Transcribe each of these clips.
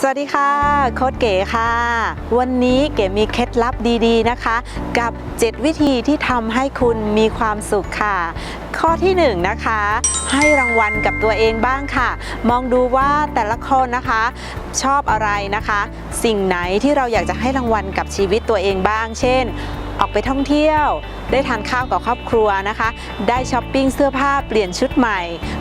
สวัสดีค่ะโค้ดเก๋ค่ะ วันนี้เก๋มีเคล็ดลับดีๆนะคะ กับ 7 วิธีที่ทำให้คุณมีความสุขค่ะ ข้อที่1นะคะให้รางวัลกับตัวเองบ้างค่ะ มองดูว่าแต่ละคนนะคะ ชอบอะไรนะคะ สิ่งไหนที่เราอยากจะให้รางวัลกับชีวิตตัวเองบ้าง เช่น ออกไปท่องเที่ยว ได้ทานข้าวกับครอบครัวนะคะ ได้ช้อปปิ้งเสื้อผ้าเปลี่ยนชุดใหม่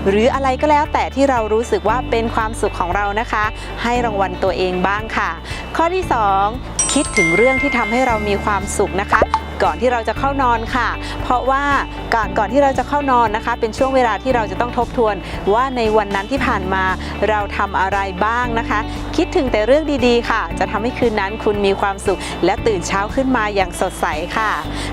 หรืออะไรก็แล้วแต่ที่เรารู้สึกว่าเป็นความสุขของเรานะคะ ให้รางวัลตัวเองบ้างค่ะ ข้อที่ 2 คิดถึงเรื่องที่ทำให้เรามีความสุขนะคะ ก่อนที่เราจะเข้านอนค่ะ เพราะว่าก่อนก่อนที่เราจะเข้านอนนะคะ เป็นช่วงเวลาที่เราจะต้องทบทวน ว่าในวันนั้นที่ผ่านมาเราทำอะไรบ้างนะคะ คิดถึงแต่เรื่องดีๆ ค่ะ จะทำให้คืนนั้นคุณมีความสุข และตื่นเช้าขึ้นมาอย่างสดใสค่ะ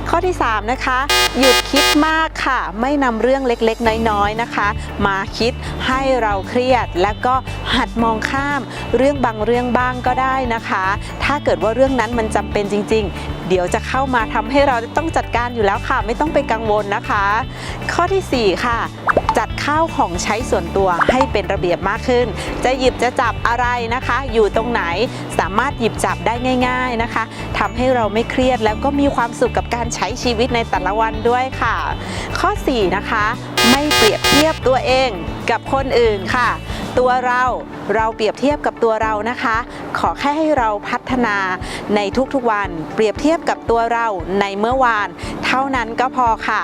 ข้อที่ 3 นะคะ หยุดคิดมากค่ะ ไม่นำเรื่องเล็กๆ น้อยๆนะคะ มาคิดให้เราเครียด และก็หัดมองข้าม เรื่องบางเรื่องบ้างก็ได้นะคะ ถ้าเกิดว่าเรื่องนั้นมันจำเป็นจริง ๆ เดี๋ยวจะเข้ามาทำให้เราต้องจัดการอยู่แล้วค่ะ ไม่ต้องไปกังวลนะคะ ข้อทีสี่ 4 ค่ะ จัดข้าวของใช้ส่วนตัวให้เป็นระเบียบมากขึ้น จะหยิบจะจับอะไรนะคะ อยู่ตรงไหนสามารถหยิบจับได้ง่าย ๆนะคะทำให้เราไม่เครียดแล้วก็มีความสุขกับการใช้ชีวิตในแต่ละวันด้วยค่ะ ข้อ 4 นะคะ ไม่เปรียบเทียบตัวเองกับคนอื่นค่ะ ตัวเราเราเปรียบเทียบกับตัวเรานะคะ ขอแค่ให้เราพัฒนาในทุกๆวัน เปรียบเทียบกับตัวเราในเมื่อวาน เท่านั้นก็พอค่ะ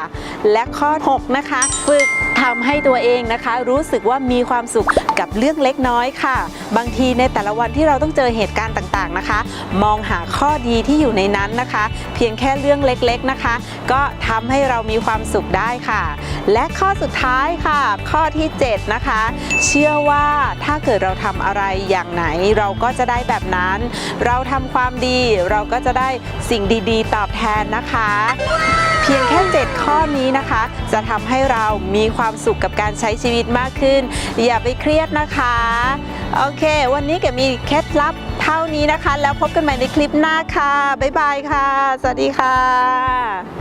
และข้อ 6 นะคะ ฝึก ทำให้ตัวเองนะคะ รู้สึกว่ามีความสุขกับเรื่องเล็กน้อยค่ะ บางทีในแต่ละวันที่เราต้องเจอเหตุการณ์ต่างๆนะคะ มองหาข้อดีที่อยู่ในนั้นนะคะ เพียงแค่เรื่องเล็กๆนะคะ ก็ทำให้เรามีความสุขได้ค่ะ และข้อสุดท้ายค่ะ ข้อที่ 7 นะคะ เชื่อว่าถ้าเกิดเราทำอะไรอย่างไหนเราก็จะได้แบบนั้น เราทำความดีเราก็จะได้สิ่งดีๆ ตอบแทนนะคะ พียงแค่ 7 ข้อนี้นะคะ จะทำให้เรามีความสุขกับการใช้ชีวิตมากขึ้น อย่าไปเครียดนะคะ โอเค วันนี้แกมีเคล็ดลับเท่านี้นะคะ แล้วพบกันใหม่ในคลิปหน้าค่ะ บ๊ายบายค่ะ สวัสดีค่ะ